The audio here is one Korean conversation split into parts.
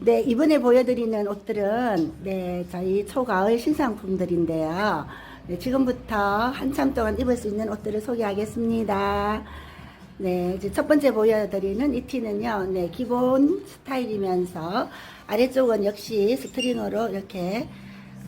네, 이번에 보여드리는 옷들은 네, 저희 초가을 신상품들인데요. 네, 지금부터 한참 동안 입을 수 있는 옷들을 소개하겠습니다. 네, 이제 첫 번째 보여드리는 이 티는요, 네, 기본 스타일이면서 아래쪽은 역시 스트링으로 이렇게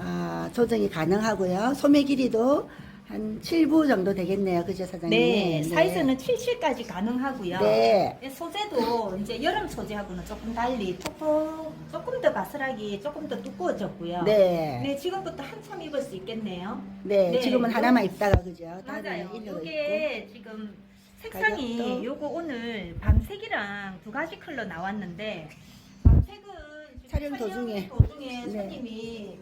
아, 조정이 가능하고요. 소매 길이도 한 7부 정도 되겠네요. 그죠, 사장님? 네, 사이즈는 77까지 가능하고요. 네. 네, 소재도 이제 여름 소재하고는 조금 달리 조금 조금 더 바스락이 조금 더 두꺼워졌고요. 네. 네, 지금부터 한참 입을 수 있겠네요. 네, 네, 지금은 요- 하나만 입다가 그죠? 맞아요. 다음에 일로 입고. 이게 지금 색상이 가격도? 요거 오늘 밤색이랑 두 가지 컬러 나왔는데 밤색은 지금 촬영 도중에. 도중에 네. 손님이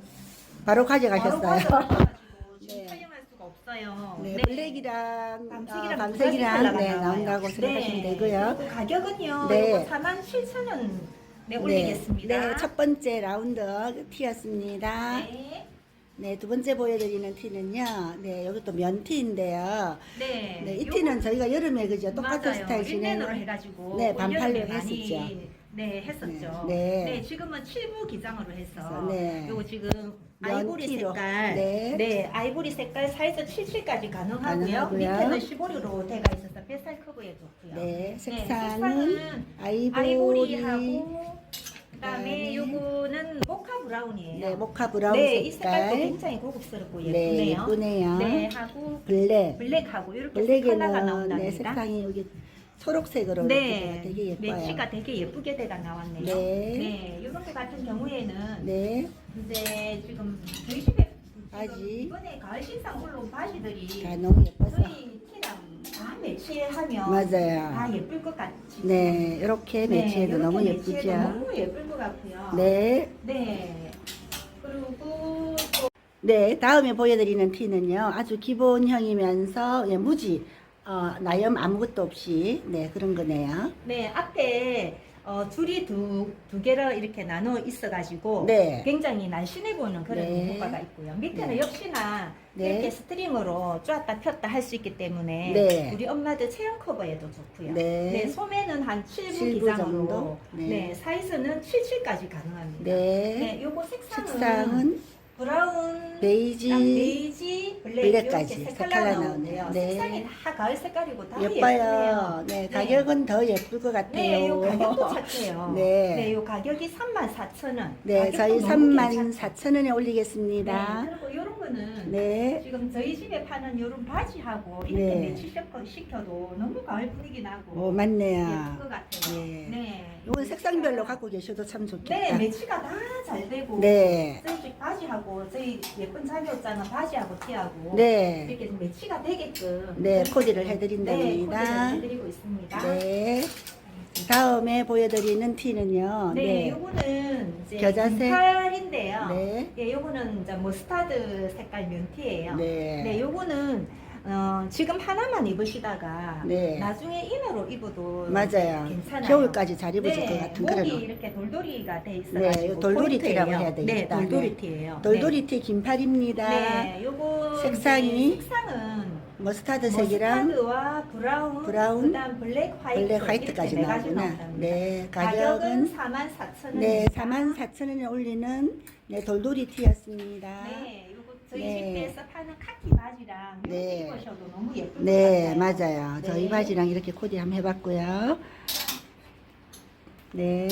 바로 바로 가져가셨어요. 가져가셔가지고 지금 네. 촬영할 수가 없어요. 네, 네. 블랙이랑 밤색이랑 아, 두 가지 밤색이랑 컬러가 네. 나온다고 생각하시면 네. 되고요. 그리고 가격은요. 네. 이거 47,000원 네, 올리겠습니다. 네, 첫 번째 라운드 티였습니다. 네. 네, 두 번째 보여드리는 티는요. 네, 이것도 면티인데요. 네. 네, 이 티는 저희가 여름에 그죠? 똑같은 맞아요. 스타일 린넨으로 진행. 해가지고 네, 올 반팔로 여름에 많이, 했었죠. 네, 했었죠. 네, 네, 네. 지금은 7부 기장으로 해서 네. 요거 지금 아이보리. 색깔, 네. 네. 아이보리 색깔 사이즈 77까지 가능하고요. 가능하고요. 밑에는 15리로 돼가 있어서 뱃살 커브에 좋고요. 네, 색상은 색상은 아이보리. 아이보리하고 그다음에 네. 요거는 모카 브라운이에요. 네, 모카 브라운 네, 이 색깔도 색깔. 굉장히 고급스럽고 네, 예쁘네요. 예쁘네요. 네, 하고 블랙. 블랙하고 이렇게 블랙에는 나온답니다. 네, 색상이 여기 초록색으로 네, 되게 예뻐요. 매치가 되게 예쁘게 돼가 나왔네요. 네. 네, 이렇게 같은 경우에는 네, 이제 지금 저희 집에 바지. 지금 이번에 가을 신상 올라온 바지들이 다 너무 예뻐서. 저희 티랑 다 매치하면 맞아요. 다 예쁠 것 같지. 네, 이렇게 네, 매치해도 이렇게 너무 매치해도 예쁘죠. 너무 예쁠 것 같고요. 네, 네. 그리고 또 네, 다음에 보여드리는 티는요, 아주 기본형이면서 예, 무지, 어, 나염 아무것도 없이 네 그런 거네요. 네, 앞에 어, 줄이 두, 두 개로 이렇게 나눠 있어가지고 네. 굉장히 날씬해 보이는 그런 네. 효과가 있고요. 밑에는 네. 역시나 네. 이렇게 스트링으로 쫙다 폈다 할 수 있기 때문에 네. 우리 엄마들 체형 커버에도 좋고요. 네. 소매는 한 7부 칠부 기장으로 정도? 네. 네. 사이즈는 77까지 가능합니다. 네, 네, 요거 색상은, 색상은 브라운, 베이지, 딱 베이지, 블랙 블랙까지 이렇게 색깔 색깔 나오네요. 네. 색상이 다 가을 색깔이고 다 예뻐요. 예쁘네요. 네, 가격은 더 예쁠 것 같아요. 네, 요 가격도 착해요. 네. 네, 요 가격이 34,000원. 네, 저희 34,000원에 올리겠습니다. 네, 그리고 요런 거는 네, 지금 저희 집에 파는 요런 바지하고 이렇게 네. 매치 시켜- 시켜도 너무 가을 분위기 나고 오, 맞네요. 예쁠 것 같아요. 네. 네. 이건 색상별로 갖고 계셔도 참 네, 좋겠다. 매치가 다 잘 되고 네, 저희 집 바지하고 저희 예쁜 옷장은 바지하고 티하고 네, 이렇게 매치가 되게끔 네, 코디를 네, 해드린답니다. 코디를 해드리고 있습니다. 네. 다음에 보여드리는 티는요. 네, 네, 요거는 이제 겨자색. 긴팔인데요. 네, 예, 요거는 이제 머스타드 색깔 면티예요. 네, 네, 요거는 어, 지금 하나만 입으시다가 네. 나중에 이너로 입어도 맞아요. 괜찮아요. 겨울까지 잘 입어질 네, 것 같은 목이 그런 옷. 이렇게 돌돌이가 돼 네, 있어가지고 요 돌돌이 포인트예요. 티라고 해야 되겠다. 네, 돌돌이 티예요. 돌돌이 티 긴팔입니다. 네, 네, 요거 색상이 이제 색상은 머스타드 색이랑 머스타드와 브라운, 브라운, 그다음 블랙 화이트, 블랙 화이트까지 이렇게 네 가지 나오구나. 네, 가격은 가격은 44,000원. 네, 44,000원에 올리는 네, 돌돌이 티였습니다. 네, 저희 네. 집에서 파는 카키 바지랑 이렇게 네. 입으셔도 너무 예쁠 네, 것 같아요. 맞아요. 네. 저희 바지랑 이렇게 코디 한번 해봤고요. 네.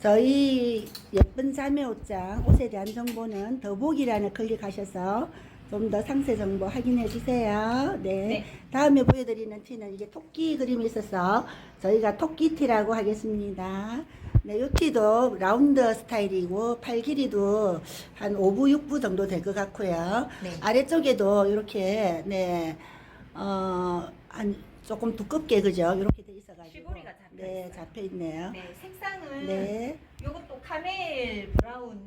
저희 예쁜 자매 옷장 옷에 대한 정보는 더보기란을 클릭하셔서 좀 더 상세 정보 확인해 주세요. 네. 네. 다음에 보여드리는 티는 이게 토끼 그림이 있어서 저희가 토끼 티라고 하겠습니다. 네, 이 티도 라운드 스타일이고 팔 길이도 한 5부, 6부 정도 될 것 같고요. 네. 아래쪽에도 이렇게 네, 어, 한 조금 두껍게 그죠? 이렇게 돼 있어가지고 시보리가 잡혀 네, 있어요. 잡혀 있네요. 네, 색상은 네, 요것도 카멜 브라운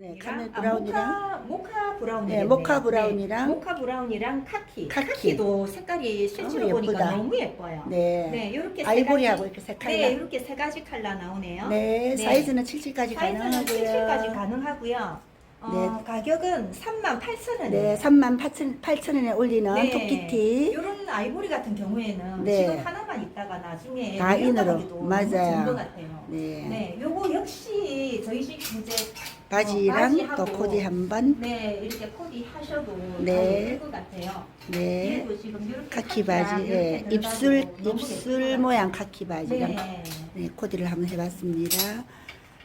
네, 카멜 브라운이랑 아, 모카, 모카 브라운 네, 모카 브라운이랑 모카 브라운이랑 카키 카키. 도 색깔이 실제로 너무 보니까 예쁘다. 너무 예뻐요. 네, 네, 이렇게 아이보리하고 이렇게 세 네. 이렇게 세 가지 컬러 나오네요. 네, 네. 사이즈는 77까지 사이즈는 가능하고요. 77까지 가능하고요. 어, 가격은 38,000원. 네, 3만 8천, 8천 원에 올리는 토끼티. 이런 아이보리 같은 경우에는 네. 지금 하나만 있다가 나중에 다 인으로. 맞아요. 것 같아요. 네. 네, 요거 역시 저희 집 이제 바지랑 어, 또 코디 한 번. 네 이렇게 코디 하셔도 네. 될것 같아요. 네. 얘도 지금 이렇게 카키 바지. 이렇게 예. 들어가지고 입술, 너무 입술? 모양 카키 바지랑 네. 네, 코디를 한번 해봤습니다.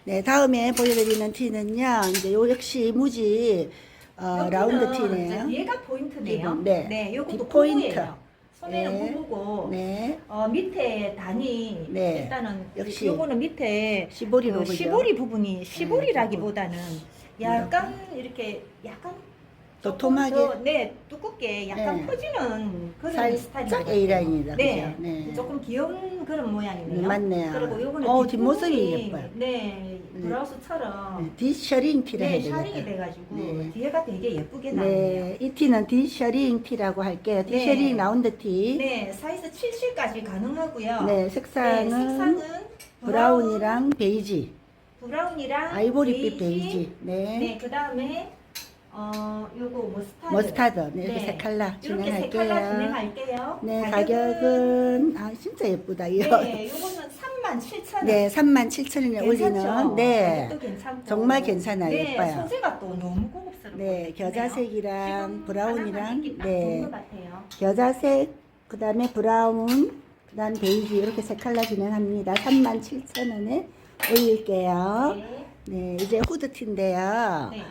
네, 다음에 보여드리는 티는요, 이제 요 역시 무지 어, 라운드 티네요. 이제 얘가 포인트네요. 기본, 네. 네, 요것도 뒷포인트. 부부예요. 소매는 네. 부부고 네, 어, 밑에 단이 네. 일단은 역시 요거는 밑에 시보리로 그? 시보리 부분이 시보리라기보다는 약간 이렇게 약간 도톰하게? 조금 더, 네 두껍게 약간 네. 퍼지는 그런 살짝 스타일인 A 라인이다, 네, 그죠? 네. 조금 귀여운 그런 모양이네요. 네, 맞네요. 그리고 요거는 어, 뒷모습이 뒷부분이, 예뻐요. 네, 네. 브라우스처럼 네, 디셔링 티를 네, 해야 샤링이 되겠다. 돼가지고 네. 뒤에가 되게 예쁘게 나네요. 네, 이 티는 디셔링 티라고 할게요. 네. 디셔링 라운드 티. 네, 사이즈 70까지 가능하고요. 네, 네, 색상은 색상은 브라운이랑 베이지, 브라운이랑 아이보리빛 베이지. 네, 네, 그 다음에 어 요거 머스타드. 머스타드. 네, 이렇게 네. 세 칼라 이렇게 세 칼라 진행할게요. 진행할게요. 네, 가격은 아 진짜 예쁘다. 이거. 네, 요거는 37,000원. 네, 37,000원에 올리는 네. 가격도 괜찮고. 정말 괜찮아요. 네, 예뻐요. 소재가 또 너무 고급스럽고. 네, 겨자색이랑 브라운이랑 네. 같아요. 겨자색, 그다음에 브라운, 그다음 베이지 이렇게 세 칼라 진행합니다. 37,000원에 올릴게요. 네. 네, 이제 후드티인데요. 네.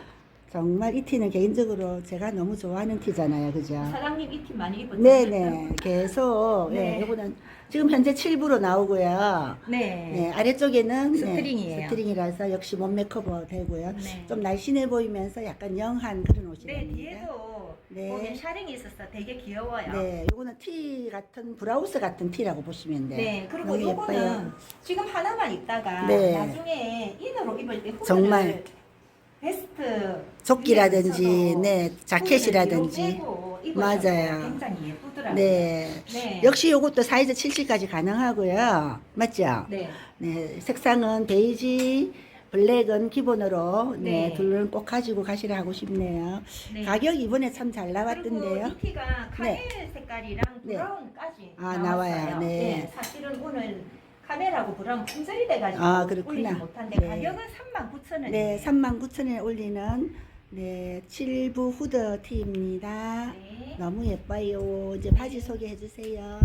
정말 이 티는 개인적으로 제가 너무 좋아하는 티잖아요. 그죠? 사장님 이팀 많이 입었죠? 네네. 계속, 네. 네, 이거는 지금 현재 7부로 나오고요. 네. 네, 아래쪽에는 네, 스트링이에요. 스트링이라서 역시 몸 메이크업 되고요. 네. 좀 날씬해 보이면서 약간 영한 그런 네, 옷이랍니다. 뒤에도 네. 보면 샤링이 있어서 되게 귀여워요. 네, 요거는 티 같은 브라우스 같은 티라고 보시면 돼요. 네, 그리고 너무 요거는 예뻐요. 지금 하나만 입다가 네. 나중에 인으로 입을 때 후드를 정말 베스트 조끼라든지, 네, 붙여서 자켓이라든지. 맞아요. 굉장히 예쁘더라고요. 네. 네. 역시 요것도 사이즈 77까지 가능하고요. 맞죠? 네. 네, 색상은 베이지, 블랙은 기본으로 네, 네. 둘은 꼭 가지고 가시라 하고 싶네요. 네. 가격 이번에 참 잘 나왔던데요. 그리고 이 티가 카멜 색깔이랑 네. 브라운까지 아, 나왔어요. 나와요. 네. 사실은 오늘 카멜하고 브라운 품절이 돼가지고 아, 그렇구나. 올리지 못한데 네. 가격은 39,000 원. 네, 39,000 원에 올리는 네, 7부 후드 티입니다. 네. 너무 예뻐요. 이제 바지 소개해 주세요.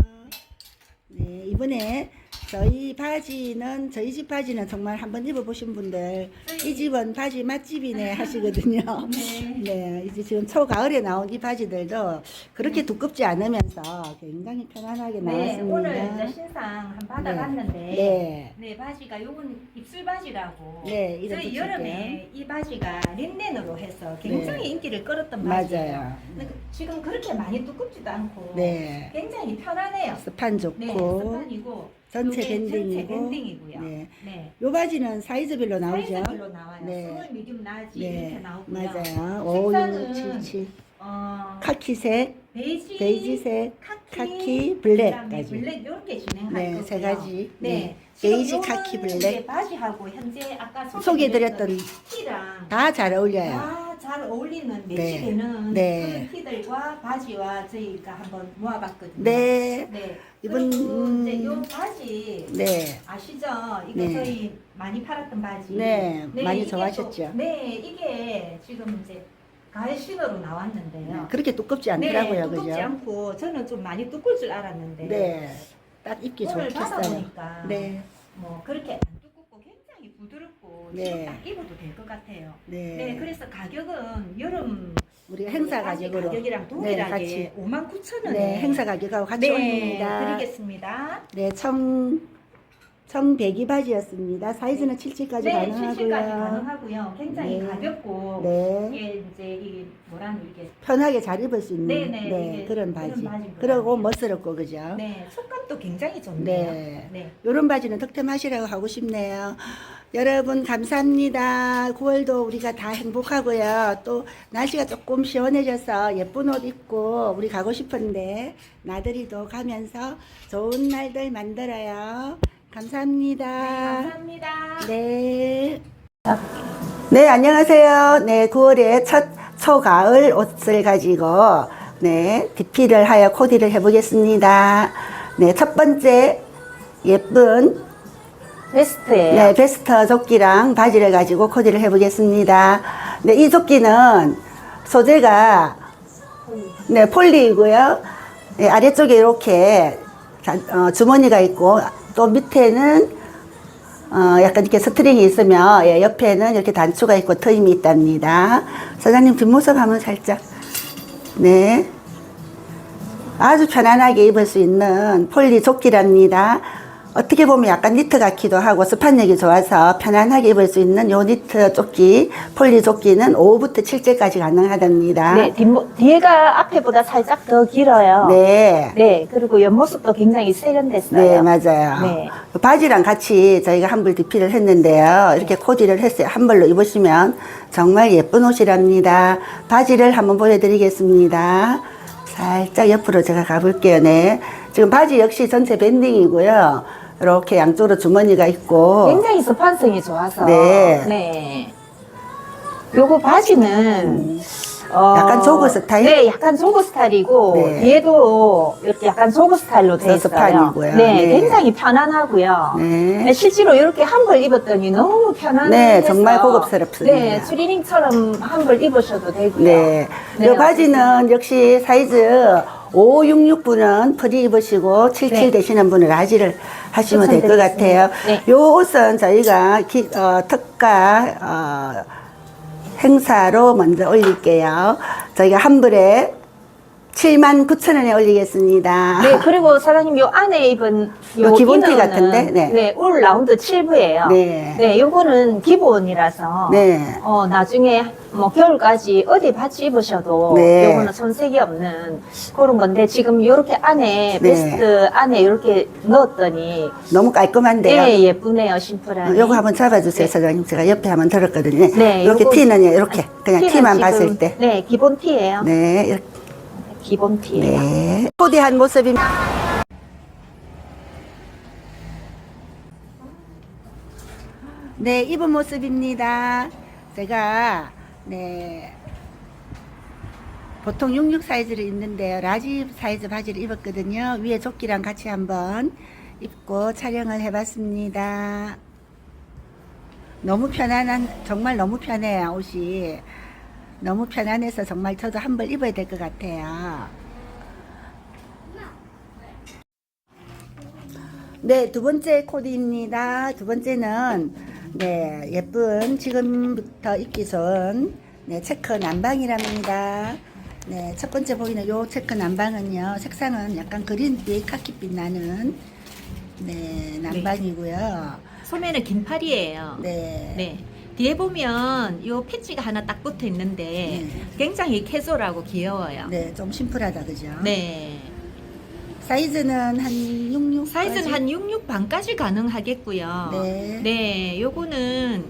네, 이번에 저희 바지는 저희 집 바지는 정말 한번 입어보신 분들 이 집은 바지 맛집이네 하시거든요. 네. 네, 이제 지금 초가을에 나온 이 바지들도 그렇게 두껍지 않으면서 굉장히 편안하게 네, 나왔습니다. 오늘 이제 신상 한 받아봤는데 네. 네, 바지가 요건 입술 바지라고 네, 저희 붙일게요. 여름에 이 바지가 린넨으로 해서 굉장히 네. 인기를 끌었던 바지예요. 맞아요. 근데 그- 지금 그렇게 많이 두껍지도 않고 네, 굉장히 편하네요. 스판 좋고 네, 스판이고 전체 밴딩이고. 밴딩이고요. 네. 네. 요 바지는 사이즈별로 나오죠. 사이즈별로 나와요. 네. 스몰, 미디움, 라지 네, 이렇게 나오고요. 맞아요. 색상은 5677 어, 카키색, 베이지, 베이지색, 카키, 카키, 블랙까지. 블랙 이렇게 진행할 네, 거고요. 세 가지. 네. 네. 지금 베이지, 카키, 블랙. 이제 바지하고 현재 아까 소개해드렸던 티랑 다 잘 어울려요. 다 잘 어울리는 네. 매치되는 네. 그런 티들과 바지와 저희가 한번 모아봤거든요. 네, 네. 이번- 그리고 음. 이제 요 바지 네, 아시죠? 이거 네. 저희 많이 팔았던 바지. 네, 많이 이게 좋아하셨죠? 또- 네, 이게 지금 이제 가을 신어로 나왔는데요. 그렇게 두껍지 않더라고요, 네, 두껍지 그죠? 않고 저는 좀 많이 두꺼울 줄 알았는데 네, 딱 입기 오늘 좋겠어요. 받아보니까 네, 뭐 그렇게 안 두껍고 굉장히 부드럽고 네. 딱 입어도 될 것 같아요. 네. 네, 그래서 가격은 여름 우리가 행사 가격으로 가격이랑 네, 동일하게 같이 5만 9천 원에 네, 행사 가격하고 같이 네, 올립니다. 드리겠습니다. 네, 청, 청배기 바지였습니다. 사이즈는 77까지 네, 77까지 가능하고요. 가능하고요. 굉장히 네. 가볍고 네, 이게 이제 이 뭐라는 이게 편하게 잘 입을 수 있는 네, 네, 네, 그런 바지. 그리고. 멋스럽고 그죠? 네 촉감도 굉장히 좋네요. 네. 네. 요런 바지는 득템하시라고 하고 싶네요. 여러분 감사합니다. 9월도 우리가 다 행복하고요. 또 날씨가 조금 시원해져서 예쁜 옷 입고 우리 가고 싶은데 나들이도 가면서 좋은 날들 만들어요. 감사합니다. 감사합니다. 네. 네, 안녕하세요. 네, 9월의 첫 초가을 옷을 가지고 네, DP를 하여 코디를 해보겠습니다. 네, 첫 번째 예쁜 베스트예요. 네, 베스트 조끼랑 바지를 가지고 코디를 해보겠습니다. 네, 이 조끼는 소재가 네, 폴리이고요. 네, 아래쪽에 이렇게 자- 어, 주머니가 있고 또 밑에는 어, 약간 이렇게 스트링이 있으며 예, 옆에는 이렇게 단추가 있고 트임이 있답니다. 사장님 뒷모습 한번 살짝. 네. 아주 편안하게 입을 수 있는 폴리 조끼랍니다. 어떻게 보면 약간 니트 같기도 하고 스판력이 좋아서 편안하게 입을 수 있는 요 니트 조끼, 폴리 조끼는 5부터 7제까지 가능하답니다. 네, 뒤가 앞에보다 살짝 더 길어요. 네. 네, 그리고 옆모습도 굉장히 세련됐어요. 네, 맞아요. 네. 바지랑 같이 저희가 한벌 디피를 했는데요. 이렇게 코디를 했어요. 한 벌로 입으시면 정말 예쁜 옷이랍니다. 바지를 한번 보여드리겠습니다. 살짝 옆으로 제가 가볼게요. 네. 지금 바지 역시 전체 밴딩이고요. 이렇게 양쪽으로 주머니가 있고. 굉장히 스판성이 좋아서. 네. 네. 요거 바지는 어, 약간 조거 스타일? 네, 약간 조거 스타일이고 네. 뒤에도 이렇게 약간 조거 스타일로 돼 있어요. 네, 네. 굉장히 편안하고요. 네. 네, 실제로 이렇게 한 벌 입었더니 너무 편안해서 네, 정말 고급스럽습니다. 네, 추리닝처럼 한 벌 입으셔도 되고요. 네. 네, 이 바지는 역시 사이즈 566분은 프리 입으시고 77 네. 되시는 분은 라지를 하시면 될 것. 같아요. 네. 요 옷은 저희가 기, 어, 특가 어, 행사로 먼저 올릴게요. 저희가 한 불에 7만 9천 원에 올리겠습니다. 네, 그리고 사장님 요 안에 입은 요 기본 티 이너는 같은데? 네. 네, 올 라운드 7부예요. 네. 네, 요거는 기본이라서 네. 어, 나중에 뭐 겨울까지 어디 같이 입으셔도 네. 요거는 손색이 없는 그런 건데 지금 요렇게 안에 네. 베스트 안에 요렇게 넣었더니 너무 깔끔한데요. 네, 예쁘네요. 심플하게. 어, 요거 한번 잡아주세요, 네. 사장님. 제가 옆에 한번 들었거든요. 네, 이렇게 요거- 티는 이렇게 그냥 티만 지금- 봤을 때. 네, 기본 티예요. 네, 이렇게. 기본 티예요. 네. 코디한 모습입니다. 네, 입은 모습입니다. 제가 네 보통 66 사이즈를 입는데요. 라지 사이즈 바지를 입었거든요. 위에 조끼랑 같이 한번 입고 촬영을 해봤습니다. 너무 편안한 정말 너무 편해요 옷이 너무 편안해서 정말 저도 한 벌 입어야 될 것 같아요. 네, 두 번째 코디입니다. 두 번째는 네, 예쁜 지금부터 입기 좋은 네, 체크 남방이랍니다. 네, 첫 번째 보이는 요 체크 남방은요. 색상은 약간 그린빛, 카키빛 나는 네, 남방이고요. 소매는 긴 팔이에요. 네. 네. 뒤에 보면 요 패치가 하나 딱 붙어 있는데 네. 굉장히 캐주얼하고 귀여워요. 네, 좀 심플하다 그죠? 네. 사이즈는 한 66. 사이즈는 한 66 반까지 가능하겠고요. 네. 네, 요거는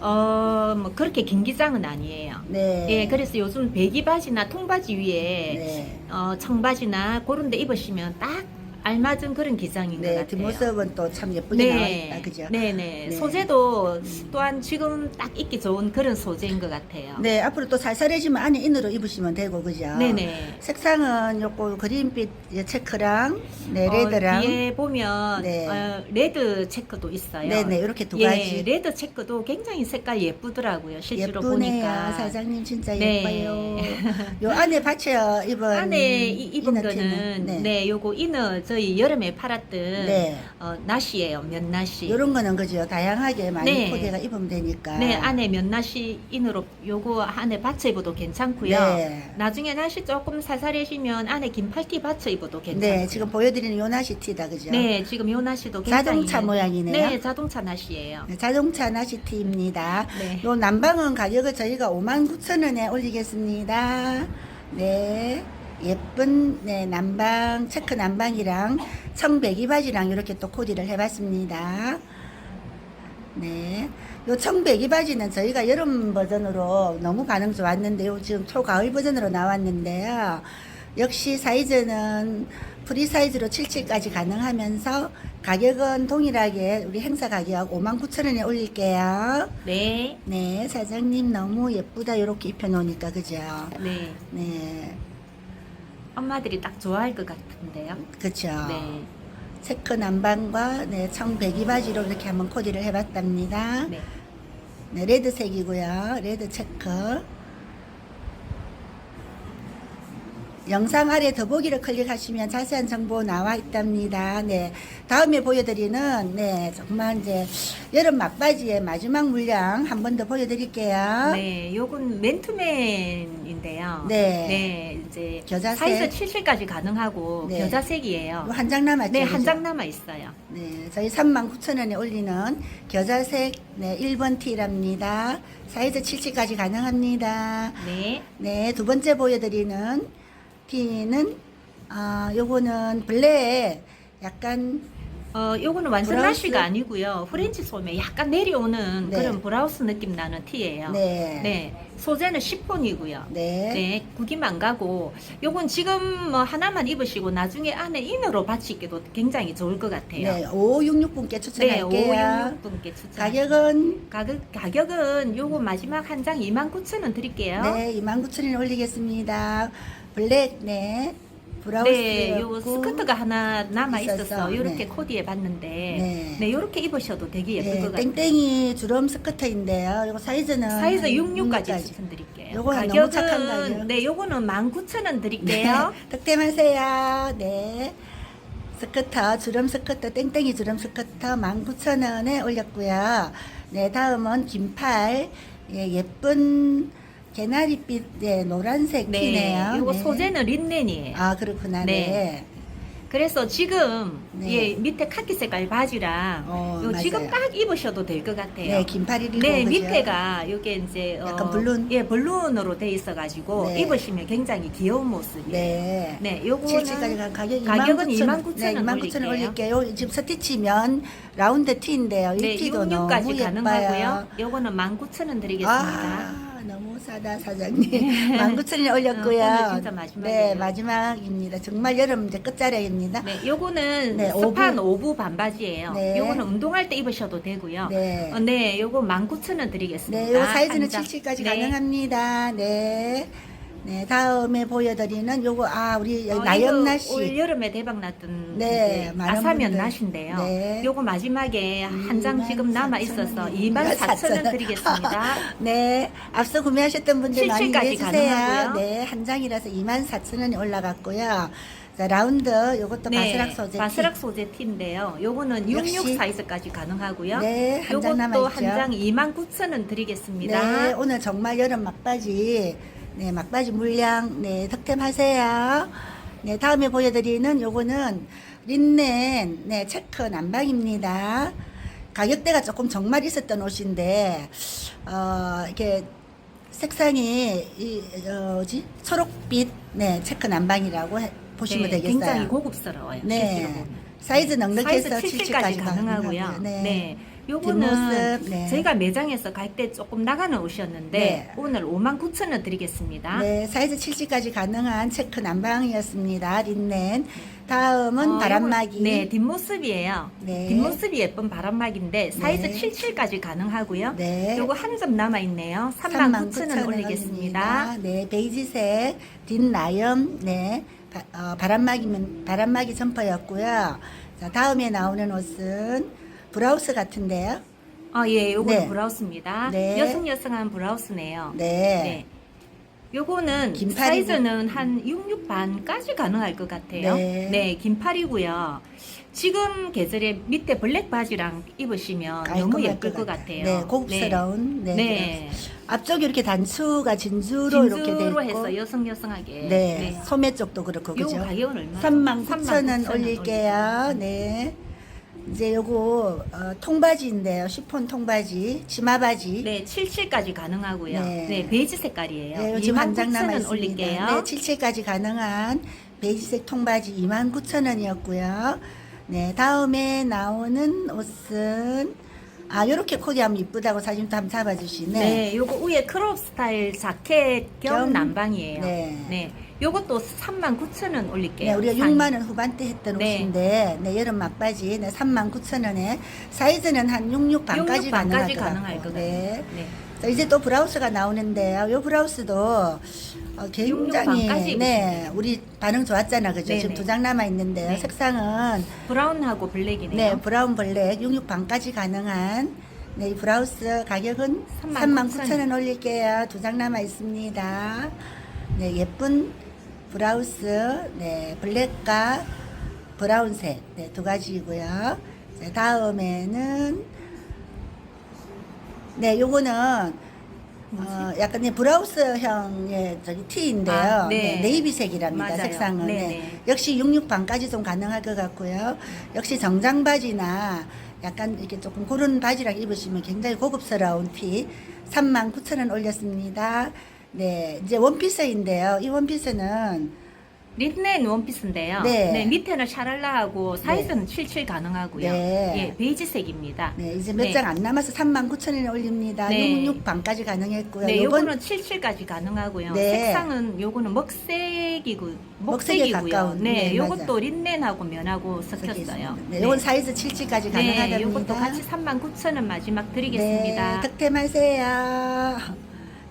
어, 뭐 그렇게 긴 기장은 아니에요. 네. 예, 그래서 요즘 배기 바지나 통바지 위에 네. 어, 청바지나 그런 데 입으시면 딱 알맞은 그런 기장인 것 네, 같아요. 뒷모습은 또 참 예쁘게 나와 있다. 그죠? 네, 네. 네. 소재도 또한 지금 딱 입기 좋은 그런 소재인 것 같아요. 네, 앞으로 또 살살해지면 안에 인으로 입으시면 되고, 그죠? 네, 네. 색상은 요거 그린빛 체크랑, 네, 어, 레드랑. 뒤에 보면 네. 어, 레드 체크도 있어요. 네네, 이렇게 두 예, 가지. 레드 체크도 굉장히 색깔 예쁘더라고요. 실제로 예쁘네요. 보니까. 사장님 진짜 네. 예뻐요. 요 안에 받쳐 입은 안에 이, 입은 거는 네. 네. 요거 이너 저희 여름에 팔았던 네. 어, 나시예요. 면나시. 요런 거는 그죠? 다양하게 많이 네. 코디가 입으면 되니까. 네, 안에 면나시 인으로 요거 안에 받쳐 입어도 괜찮고요. 네. 나중에 날씨 조금 살살해지면 안에 긴 팔티 받쳐 입어도 괜찮아요. 네, 지금 보여드리는 요 나시 티다, 그죠? 네, 지금 요 나시도 굉장히 자동차 모양이네요. 네, 자동차 나시예요. 네, 자동차 나시 티입니다. 네. 요 난방은 가격을 저희가 59,000원에 올리겠습니다. 네. 예쁜 네, 난방, 체크 난방이랑 청배기 바지랑 이렇게 또 코디를 해봤습니다. 네. 요 청배기 바지는 저희가 여름 버전으로 너무 반응 좋았는데요. 지금 초가을 버전으로 나왔는데요. 역시 사이즈는 프리 사이즈로 77까지 가능하면서 가격은 동일하게 우리 행사 가격 59,000원에 올릴게요. 네. 네, 사장님 너무 예쁘다 이렇게 입혀 놓으니까 그죠? 네. 네, 엄마들이 딱 좋아할 것 같은데요. 그렇죠. 네. 체크 남방과 네, 청 배기 바지로 이렇게 한번 코디를 해봤답니다. 네. 네, 레드색이고요. 레드 체크. 영상 아래 더보기를 클릭하시면 자세한 정보 나와 있답니다. 네. 다음에 보여드리는, 네, 정말 이제 여름 막바지의 마지막 물량 한 번 더 보여드릴게요. 네, 요건 맨투맨인데요. 네. 네, 이제 겨자색. 사이즈 77까지 가능하고 네. 겨자색이에요. 한 장 남았죠? 네? 한 장 남아 있어요. 네, 저희 39,000원에 올리는 겨자색, 네, 1번 티랍니다. 사이즈 77까지 가능합니다. 네. 네, 두 번째 보여드리는 티는, 아, 요거는 블랙, 약간, 어, 요거는 완전 브라우스? 나시가 아니고요. 프렌치 소매 약간 내려오는 네. 그런 브라우스 느낌 나는 티예요. 네. 네. 소재는 시폰이고요. 네. 네, 구김 안 가고 요건 지금 뭐 하나만 입으시고 나중에 안에 이너로 받치기도 굉장히 좋을 것 같아요. 네, 5566분께 네, 추천할게요. 5566분께 추천. 가격은, 가격 가격은 요거 마지막 한 장 29,000원 드릴게요. 네, 29,000원 올리겠습니다. 블랙, 네, 브라우스. 네, 요 스커트가 하나 남아 있어서 있어서, 요렇게 네. 코디해 봤는데 네. 네, 요렇게 입으셔도 되게 예쁠 네, 것 같아요. 땡땡이 주름 스커트인데요. 요거 사이즈는 사이즈 한 66까지 66까지. 추천드릴게요. 요거는 너무 착한 가격. 네, 요거는 19,000원 네, 드릴게요. 득템하세요. 네. 스커터, 주름 스커터, 땡땡이 주름 스커터 19,000원에 올렸고요. 네, 다음은 긴팔, 예, 예쁜 개나리빛, 네, 노란색 네, 티네요. 요거 네. 소재는 린넨이에요. 아, 그렇구나. 네. 네. 그래서 지금 네. 예, 밑에 카키 색깔 바지랑 어, 요 지금 맞아요. 딱 입으셔도 될 것 같아요. 네, 긴팔이 입고 네? 밑에가 요게 이제 어, 약간 블룬? 예, 블룬으로 돼 있어 가지고 네. 입으시면 굉장히 귀여운 모습이에요. 네. 네, 요거는 77까지 간 가격이 가격은 29,000원. 29,000원 네, 29,000원 올릴게요. 지금 스티치면 라운드 티인데요. 이 네, 티도 너무 66까지 예뻐요. 가능하고요. 요거는 19,000원 드리겠습니다. 아, 너무 싸다 사장님. 19,000원에 올렸고요. 어, 오늘 진짜 마지막이에요. 네, 마지막입니다. 정말 여름 이제 끝자락입니다. 네, 요거는 네, 스판 오브. 오브 반바지예요. 네. 요거는 운동할 때 입으셔도 되고요. 네. 어, 네, 요거 19,000원 드리겠습니다. 네, 요 사이즈는 한 장. 77까지 네. 가능합니다. 네. 네, 다음에 보여드리는 요거, 아, 우리 어, 나영나 이거 올 씨. 여름에 대박 났던 네, 아사면. 나시인데요. 네. 요거 마지막에 한 장 지금 남아 있어서 24,000원. 24,000원 드리겠습니다. 네, 앞서 구매하셨던 분들 많이 77까지 해주세요. 가능하고요. 네, 한 장이라서 24,000원이 올라갔고요. 자, 라운드, 요것도 바스락 소재. 바스락 소재 티인데요. 요거는 역시. 66 사이즈까지 가능하고요. 네, 한 장 요것도 남아있죠. 한 장 29,000원 드리겠습니다. 네, 오늘 정말 여름 막바지, 네, 막바지 물량, 네, 득템하세요. 네, 다음에 보여드리는 요거는 린넨, 네, 체크 남방입니다. 가격대가 조금 정말 있었던 옷인데, 어, 이렇게 색상이, 이, 어, 뭐지? 초록빛, 네, 체크 남방이라고 해- 보시면 네, 되겠어요. 굉장히 고급스러워요. 네. 사이즈 넉넉해서 사이즈 77까지 77까지 가능하고요. 네. 네. 요거는 뒷모습, 네. 저희가 매장에서 갈 때 조금 나가는 옷이었는데 네. 오늘 59,000원 드리겠습니다. 네, 사이즈 70까지 가능한 체크 남방이었습니다. 린넨. 다음은 어, 바람막이. 네, 뒷모습이에요. 네. 뒷모습이 예쁜 바람막인데 사이즈 네. 77까지 가능하고요. 네. 요거 한 점 남아 있네요. 39,000원 올리겠습니다. 네, 베이지색 뒷라염, 네, 바, 어, 바람막이면 바람막이 점퍼였고요. 자, 다음에 나오는 옷은 브라우스 같은데요. 아, 예, 요거는 네. 브라우스입니다. 네. 여성 여성한 브라우스네요. 네. 네. 요거는 긴팔이고- 사이즈는 한 66 반까지 가능할 것 같아요. 네. 네, 긴팔이고요. 지금 계절에 밑에 블랙 바지랑 입으시면 너무 깔끔할 예쁠 것것 같아요. 네, 고급스러운. 네. 네. 앞쪽이 이렇게 단추가 진주로 이렇게 돼 진주로 있고. 해서 여성 여성하게. 네, 소매 쪽도 그렇고 요 그죠? 가격은 얼마? 39,000원 올릴게요. 네. 이제 요거 어, 통바지인데요. 시폰 통바지, 치마바지. 네, 77까지 가능하고요. 네. 네, 베이지 색깔이에요. 네, 요즘 한장 남아 29,000원 있습니다. 올릴게요. 네, 77까지 가능한 베이지색 통바지 29,000원이었고요. 네, 다음에 나오는 옷은 아, 요렇게 코디하면 이쁘다고 사진도 한번 잡아주시네. 네. 요거 위에 크롭 스타일 자켓 겸 겸, 난방이에요. 네. 네. 요것도 39,000원 올릴게요. 네, 우리가 상의. 6만 원 후반대 했던 네. 옷인데, 네, 여름 막바지, 네, 3만 9천 원에 사이즈는 한 66 반까지 66 가능할 반까지 것 가능할 것 네. 같아요. 네. 자, 이제 또 브라우스가 나오는데요. 이 브라우스도 어, 굉장히 네, 우리 반응 좋았잖아, 그죠? 네네. 지금 두 장 남아 있는데요. 네. 색상은 브라운하고 블랙이네요. 네, 브라운 블랙 66 반까지 가능한 네, 이 브라우스 가격은 39,000 39,000원 올릴게요. 두 장 남아 있습니다. 네, 예쁜 브라우스, 네, 블랙과 브라운색, 네, 두 가지이고요. 자, 다음에는 네, 요거는 어, 약간 네, 브라우스형의 저기 티인데요. 아, 네. 네. 네이비색이랍니다. 맞아요. 색상은. 네, 네. 네. 역시 66 반까지 좀 가능할 것 같고요. 역시 정장 바지나 약간 이렇게 조금 그런 바지랑 입으시면 굉장히 고급스러운 티 39,000원 올렸습니다. 네, 이제 원피스인데요. 이 원피스는 린넨 원피스인데요. 네. 네. 밑에는 샤랄라하고 사이즈는 77 가능하고요. 네. 예, 베이지색입니다. 네, 이제 몇 네. 장 안 남아서 39,000원에 올립니다. 네. 66 반까지 가능했고요. 네, 요건 요거는 77까지 가능하고요. 네. 색상은 요거는 먹색이고 먹색에 먹색이고요. 가까운, 네, 네, 요것도. 린넨하고 면하고 섞였어요. 있습니다. 네, 요건 사이즈 77까지 가능하답니다. 네, 요것도 같이 39,000원 마지막 드리겠습니다. 네, 득템하세요.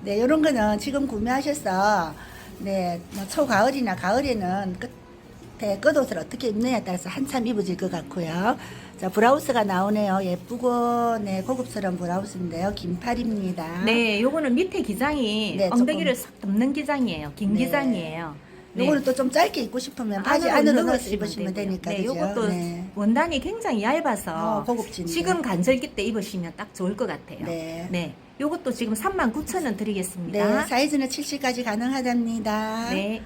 네, 요런 거는 지금 구매하셔서 네, 뭐 초가을이나 가을에는 끝에 끝옷을 어떻게 입느냐에 따라서 한참 입어질 것 같고요. 자, 브라우스가 나오네요. 예쁘고 네, 고급스러운 브라우스인데요. 긴팔입니다. 네, 요거는 밑에 기장이 네, 엉덩이를 싹 덮는 기장이에요. 긴 네. 기장이에요. 네. 요거는 또 좀 짧게 입고 싶으면 바지 안으로 넣어서 입으시면 되고요. 되니까 네? 요것도 네. 원단이 굉장히 얇아서 어. 지금 간절기 때 입으시면 딱 좋을 것 같아요. 네. 네. 요것도 지금 39,000원 드리겠습니다. 네, 사이즈는 77까지 가능하답니다. 네.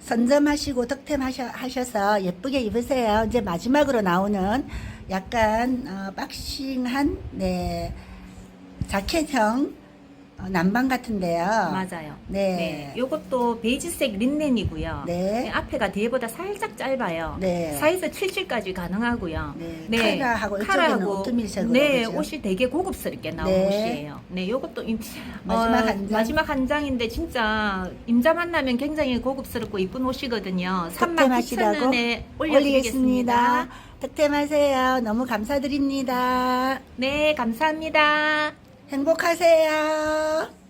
선점하시고 득템하셔 서 예쁘게 입으세요. 이제 마지막으로 나오는 약간 어, 박싱한 네 자켓형 어, 남방 같은데요. 맞아요. 네. 요것도 베이지색 린넨이고요. 네. 앞에가 뒤에보다 살짝 짧아요. 네. 사이즈 77까지 가능하고요. 네. 카라하고 이쪽에는 오트밀색으로, 네, 그죠? 옷이 되게 고급스럽게 나온 네. 옷이에요. 네, 요것도 임, 마지막 어, 한 장. 마지막 한 장인데 진짜 임자 만나면 굉장히 고급스럽고 이쁜 옷이거든요. 3만 득템하시라고 9천원에 올리겠습니다. 올려드리겠습니다. 득템하세요. 너무 감사드립니다. 네, 감사합니다. 행복하세요.